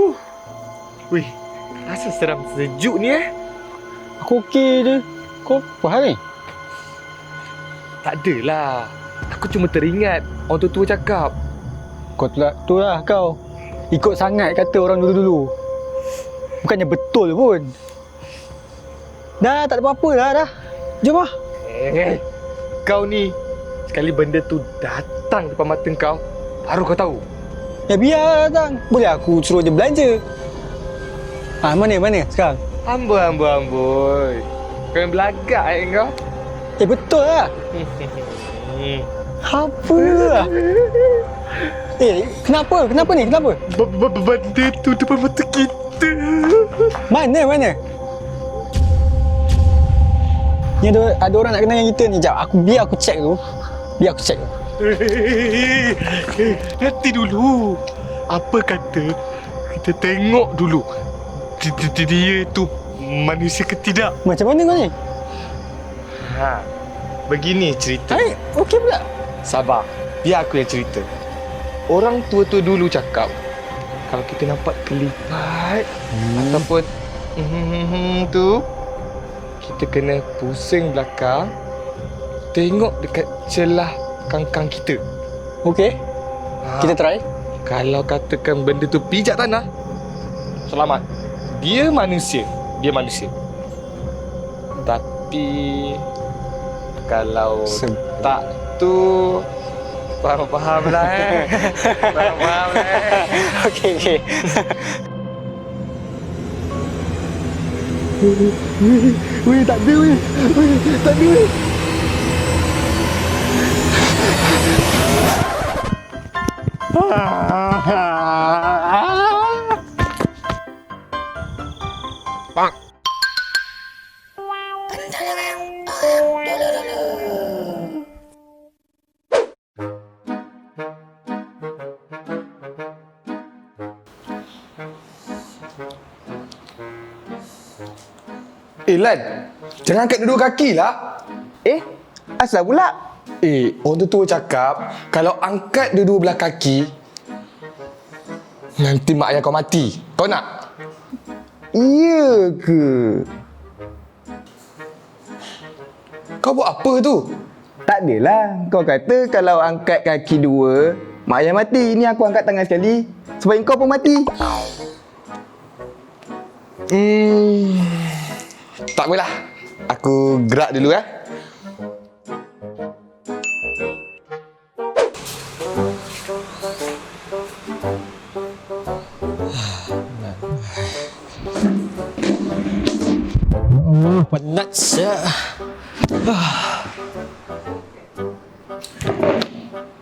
Huh. Wih, rasa seram sejuk ni eh. Aku okey je. Kau apa hal ni? Tak adalah. Aku cuma teringat orang tua-tua cakap. Kau tu lah, tu lah kau. Ikut sangat kata orang dulu-dulu. Bukannya betul pun. Dah, tak ada apa-apa dah, dah. Jom lah. Eh, kau ni sekali benda tu datang depan mata kau, baru kau tahu. Ya biar datang. Boleh aku suruh dia belanja. Ah mana, mana sekarang? Amboi, amboi, amboi. Kau yang belagak eh kau. Eh, betul lah. Apa lah? Eh, kenapa? Kenapa ni? Kenapa? Benda tu depan mata kita. Mana, mana? Ni ada, ada orang nak kenal dengan kita ni. Sekejap, aku, biar aku check tu. Biar aku check tu. Eh, eh, Nanti dulu. Apa kata kita tengok dulu di- di- di- dia tu manusia ke tidak. Macam mana kau ni? Ha. Begini cerita. Hai, okey pula. Sabar. Biar aku yang cerita. Orang tua-tua dulu cakap kalau kita nampak kelipat hmm. ataupun hmm, tu kita kena pusing belakang tengok dekat celah kangkang kita. Okey, Ha. kita try. Kalau katakan benda tu pijak tanah, selamat. Dia manusia. Dia manusia. Tapi kalau Se- tak tu faham-faham lah eh. faham-faham lah eh. Okey, okey. Weh, tak ada weh. Weh, tak ada weh. Eh Lan, jangan angkat dua kaki lah. Eh, asal pula? Eh, orang tu tua cakap kalau angkat dua-dua belah kaki nanti mak ayah kau mati. Kau nak? Iya ke? Kau buat apa tu? Tak adalah. Kau kata kalau angkat kaki dua, mak ayah mati. Ni aku angkat tangan sekali. Supaya kau pun mati. Hmm, tak apalah. Aku gerak dulu eh.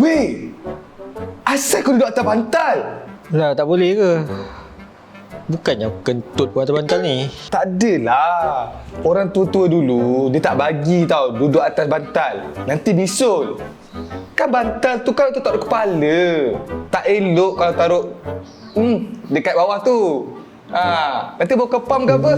Weh, asal kau duduk atas bantal? Lah, tak boleh ke? Bukannya aku kentut pun atas bantal ni. Tak adalah. Orang tua-tua dulu, dia tak bagi tau duduk atas bantal. Nanti bisul. Kan bantal tu kan tu taruh kepala. Tak elok kalau taruh hmm, dekat bawah tu. Ha, nanti bau kepam ke apa?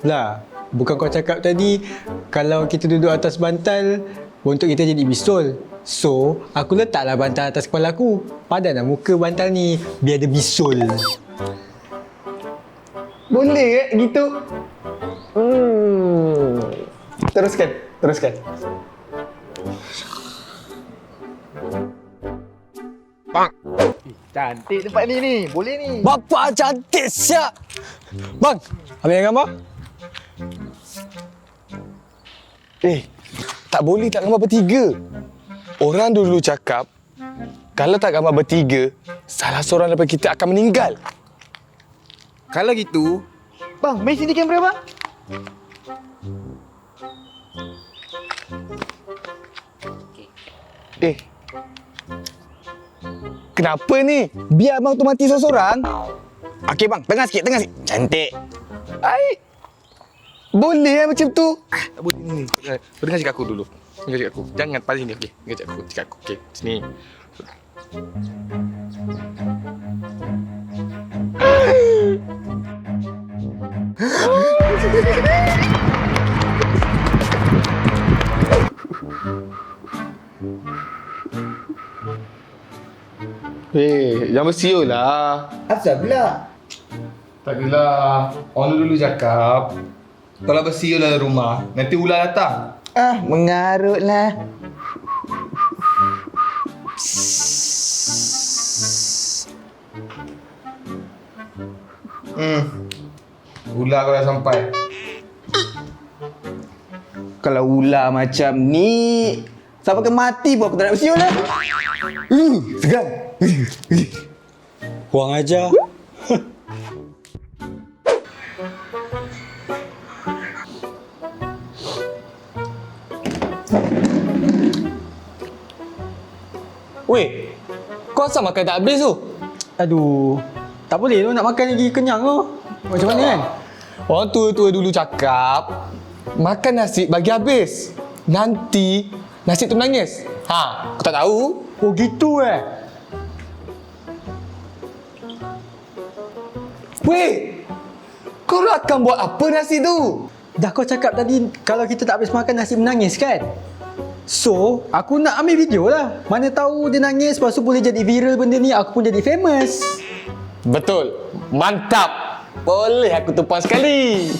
Lah, bukan kau cakap tadi kalau kita duduk atas bantal untuk kita jadi bisul. So, aku letaklah bantal atas kepala aku. Padanlah muka bantal ni biar ada bisul. Boleh ke gitu? Hmm. Teruskan, teruskan. Cantik tempat ni ni. Boleh ni. Bapak cantik syak. Bang, ambil gambar. Eh, tak boleh tak gambar bertiga. Orang dulu cakap, kalau tak gambar bertiga, salah seorang daripada kita akan meninggal. Kalau gitu, bang, main sini kamera bang. Eh, kenapa ni? Biar abang tu mati seorang-seorang. Okey bang, tengah sikit, tengah sikit. Cantik. Ai, boleh eh macam tu. Tak boleh ni. Kau dengar cakap aku dulu. Dengar cakap aku. Jangan paling ni. Okey. Dengar cakap aku. Cakap aku. Okey. Sini. Eh, Hei, jangan bersiul lah. Apa pula? Tak adalah. Orang dulu cakap kalau bersiul dalam rumah, nanti ular datang. Ah, mengarut lah. Hmm. Ular kau dah sampai. Kalau ular macam ni, sampai ke mati pun aku tak nak bersiul lah. Uh, segan. Kurang ajar. Weh, kau asal makan tak habis tu? Aduh. Tak boleh tu nak makan lagi kenyang tu. Macam mana kan? Orang tua-tua dulu cakap, makan nasi bagi habis. Nanti nasi tu menangis. Ha, kau tak tahu? Oh gitu eh. Weh, kau akan buat apa nasi tu? Dah kau cakap tadi kalau kita tak habis makan nasi menangis kan? So, aku nak ambil video lah. Mana tahu dia nangis, lepas tu boleh jadi viral benda ni, aku pun jadi famous. Betul. Mantap. Boleh aku tumpang sekali.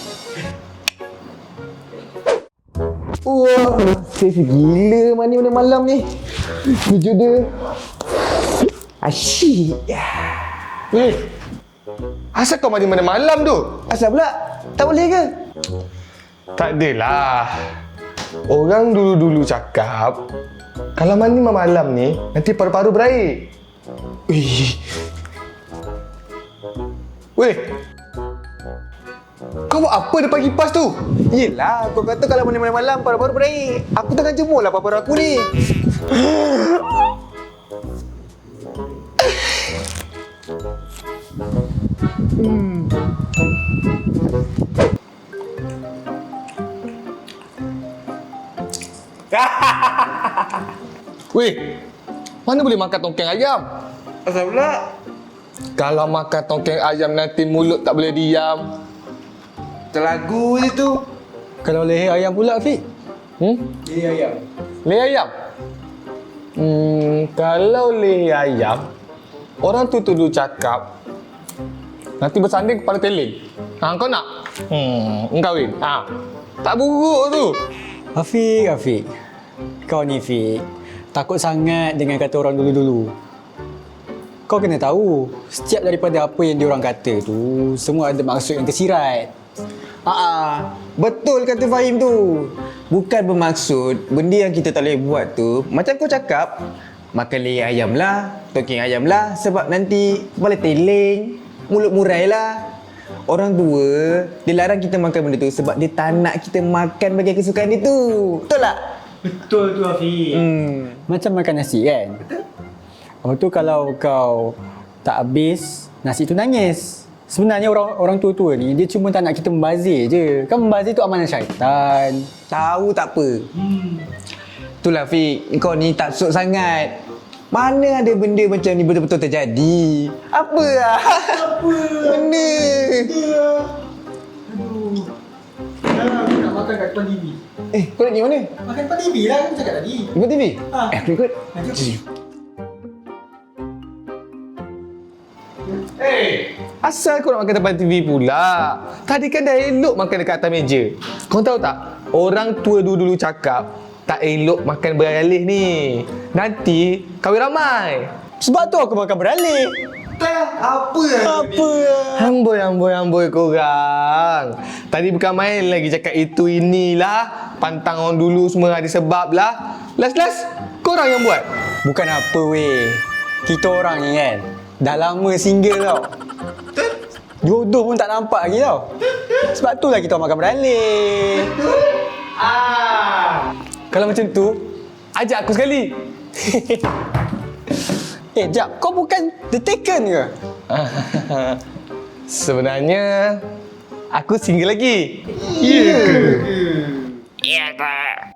Wah, saya gila mani mana malam ni. Tujuh dia. Asyik. Weh, asal kau mandi mana malam tu? Asal pula? Tak boleh ke? Tak adalah. Orang dulu-dulu cakap, kalau mandi malam ni, nanti paru-paru berair. Wih. Weh. Kau buat apa depan kipas tu? Yelah, kau kata kalau mani malam paru-paru berair. Aku tengah jemur lah paru-paru aku ni. Weh, mana boleh makan tongkeng ayam? Asal pula? Kalau makan tongkeng ayam nanti mulut tak boleh diam. Terlagu je tu. Kalau leher ayam pula, Fik. Hmm? Leher ayam. Leher ayam? Hmm, kalau leher ayam, orang tu tu dulu cakap, nanti bersanding kepala teling. Ha, kau nak? Hmm, engkau win. Ha. Tak buruk tu. Afiq, Afiq. Kau ni, Fik. Takut sangat dengan kata orang dulu-dulu. Kau kena tahu, setiap daripada apa yang diorang kata tu, semua ada maksud yang tersirat. Haa, betul kata Fahim tu. Bukan bermaksud benda yang kita tak boleh buat tu, macam kau cakap, makan leher ayam lah, toking ayam lah sebab nanti kepala teling, mulut murai lah. Orang tua, dia larang kita makan benda tu sebab dia tak nak kita makan bagi kesukaan dia tu. Betul tak? Betul tu, Afiq. Hmm. Macam makan nasi kan? Betul. Lepas tu kalau kau tak habis, nasi tu nangis. Sebenarnya orang orang tua-tua ni, dia cuma tak nak kita membazir je. Kan membazir tu amanah syaitan. Tahu tak apa. Hmm. Itulah Fik, kau ni tak sok sangat. Mana ada benda macam ni betul-betul terjadi? Apa lah? Apa? Benda. Aku nak makan kat depan TV. Eh, kau nak pergi mana? Makan depan TV lah, aku cakap tadi. Ikut TV? Ha. Eh, aku ikut. Hey, asal kau nak makan depan TV pula? Tadi kan dah elok makan dekat atas meja. Kau tahu tak? Orang tua dulu-dulu cakap, tak elok makan beralih ni. Nanti kahwin ramai. Sebab tu aku makan beralih. Apa lah? Apa? Amboi, amboi, amboi korang. Tadi bukan main lagi cakap itu inilah. Pantang orang dulu semua ada sebab lah. Last-last, korang yang buat. Bukan apa weh. Kita orang ni kan, dah lama single tau. Jodoh pun tak nampak lagi tau. Sebab tu lah kita makan beralih. Ah. Kalau macam tu, ajak aku sekali. Eh, Jap, kau bukan The Taken ke? Sebenarnya, aku single lagi. Ya ke? Ya, Kak.